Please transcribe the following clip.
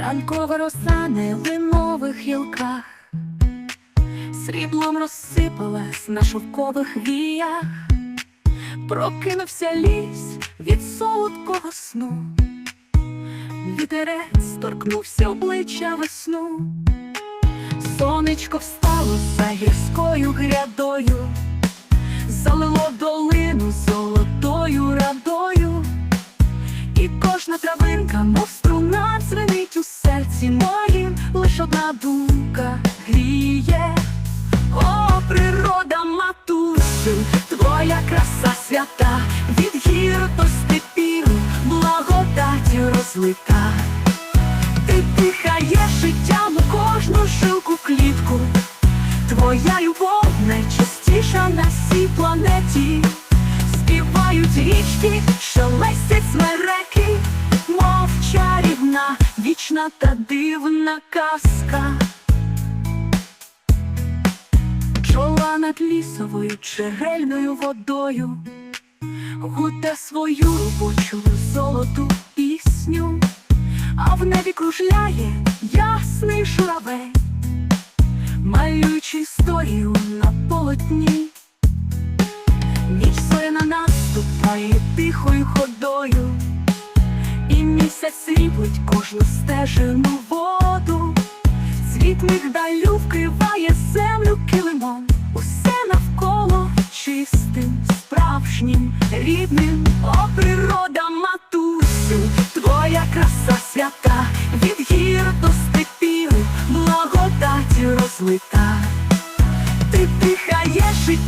Ранкова роса на линових гілках, сріблом розсипалась на шовкових віях, прокинувся ліс від солодкого сну, вітерець торкнувся обличчя весну, сонечко встало за гірською грядою, залило долину золотою радою. І кожна травинка, мов думка гріє. О, природа, матусю, твоя краса свята, від гір до степів, благодаті розлита. Ти дихаєш життям вічна та дивна казка. Бджола над лісовою джерельною водою гуде свою робочу золоту пісню, а в небі кружляє ясний журавель, малюючи історію на полотні. Ніч своє на наступає тихою ходою, і місяць сріблить кожну стежену воду, світ мигдалю вкриває землю килимом, усе навколо чистим, справжнім, рідним, о природа матусю, твоя краса свята, від гір до степів, благодаті розлита.